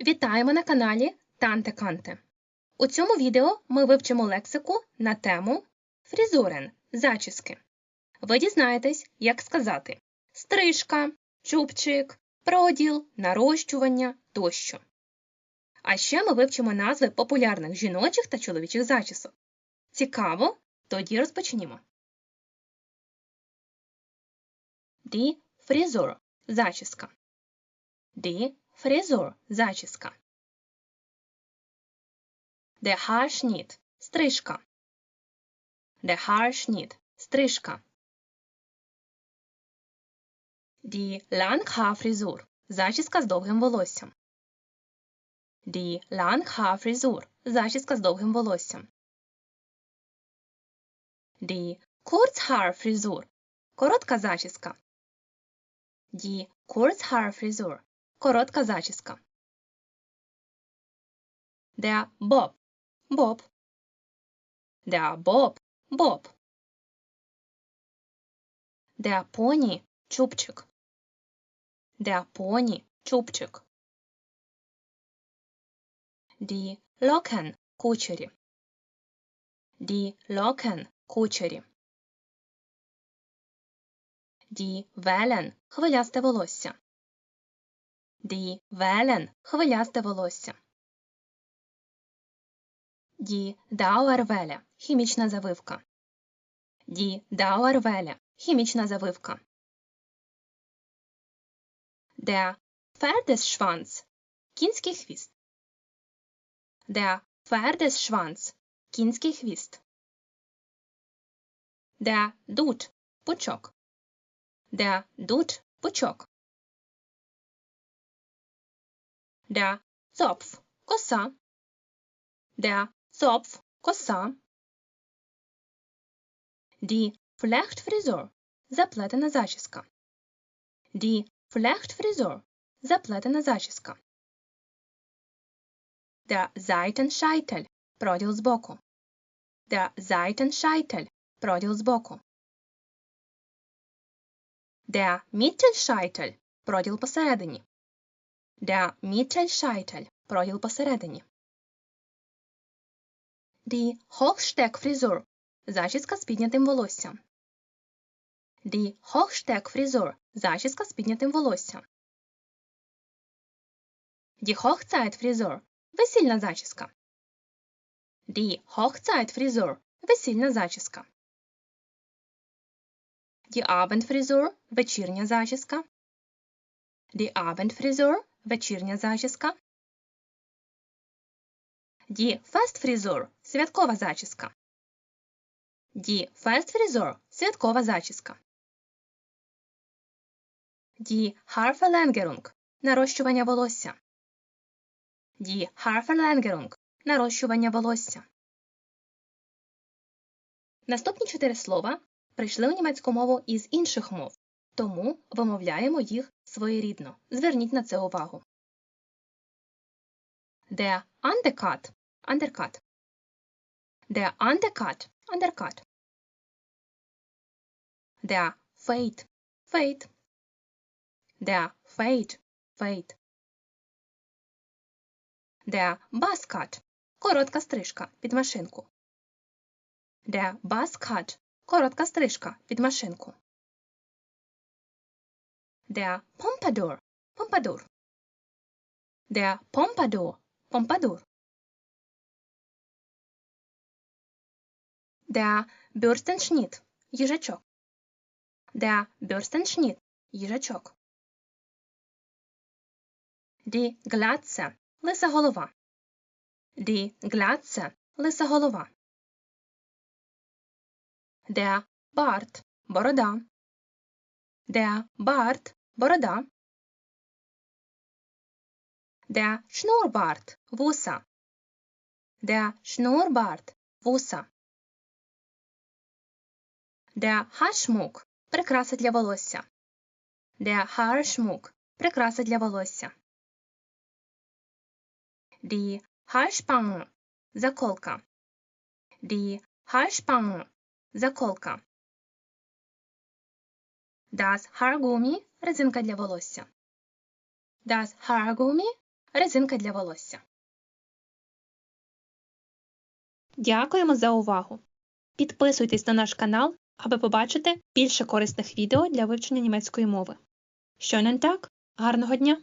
Вітаємо на каналі Танте Канте. У цьому відео ми вивчимо лексику на тему фрізурен зачіски. Ви дізнаєтесь, як сказати стрижка, чубчик, проділ, нарощування тощо. А ще ми вивчимо назви популярних жіночих та чоловічих зачісок. Цікаво? Тоді розпочнімо. Die Frisur – зачіска. Die Frisur – зачіска. Der Haarschnitt – стрижка. Der Haarschnitt – стрижка. Die Langhaarfrisur – зачіска з довгим волоссям. Die Langhaarfrisur – зачіска з довгим волоссям. Die Kurzhaarfrisur – коротка зачіска. Die Kurzhaarfrisur – коротка зачіска. Der Bob – Боб. Der Bob – Боб. Der Pony – чубчик. Der Pony – чубчик. Die Locken – кучері. Die Locken – кучері. Die Wellen – хвилясте волосся. Die Wellen – хвилясте волосся. Die Dauerwelle – хімічна завивка. Die Dauerwelle – хімічна завивка. Der Pferdesschwanz – кінський хвіст. Der Pferdesschwanz – кінський хвіст. Der Dut – пучок. Der Dut – пучок. Der Zopf – коса. Der Zopf – коса. Die Flechtfrisur – заплетена зачіска. Die Flechtfrisur – заплетена зачіска. Der Seitenscheitel – проділ збоку. Der Seitenscheitel – проділ збоку. Der Mittelscheitel – проділ посередині. Der Mittelscheitel – проділ посередині. Die Hochsteckfrisur – зачіска з піднятим волоссям. Die Hochsteckfrisur – зачіска з піднятим волоссям. Die Hochzeitfrisur – весільна зачіска. Die Hochzeitfrisur – весільна зачіска. Die Abendfrisur – вечірня зачіска. Die Abendfrisur – вечірня зачіска. Die Festfrisur – святкова зачіска. Die Festfrisur – святкова зачіска. Die Haarverlängerung – нарощування волосся. Die Haarverlängerung – нарощування волосся. Наступні чотири слова прийшли у німецьку мову із інших мов, тому вимовляємо їх своєрідно. Зверніть на це увагу. Der Undercut – undercut. Der Undercut – undercut. Der Fade – fade. Der Fade – fade. Der Buzzcut – коротка стрижка під машинку. Der Buzzcut – коротка стрижка під машинку. Der Pompadour – помпадур. Der Pompadour – помпадур. Der Bürstenschnitt – їжачок. Der Bürstenschnitt – їжачок. Die Glatze – лиса голова. Die Glatze – лиса голова. Der Bart – борода. Der Bart – борода. Der Schnurrbart – вуса. Der Schnurrbart – вуса. Der Haarschmuck – прикраса для волосся. Der Haarschmuck – прикраса для волосся. Die Haarspange – заколка. Die Haarspange – заколка. Das Haargummi – резинка для волосся. Das Haargummi резинка для волосся. Дякуємо за увагу! Підписуйтесь на наш канал, аби побачити більше корисних відео для вивчення німецької мови. Schönen Tag! Гарного дня!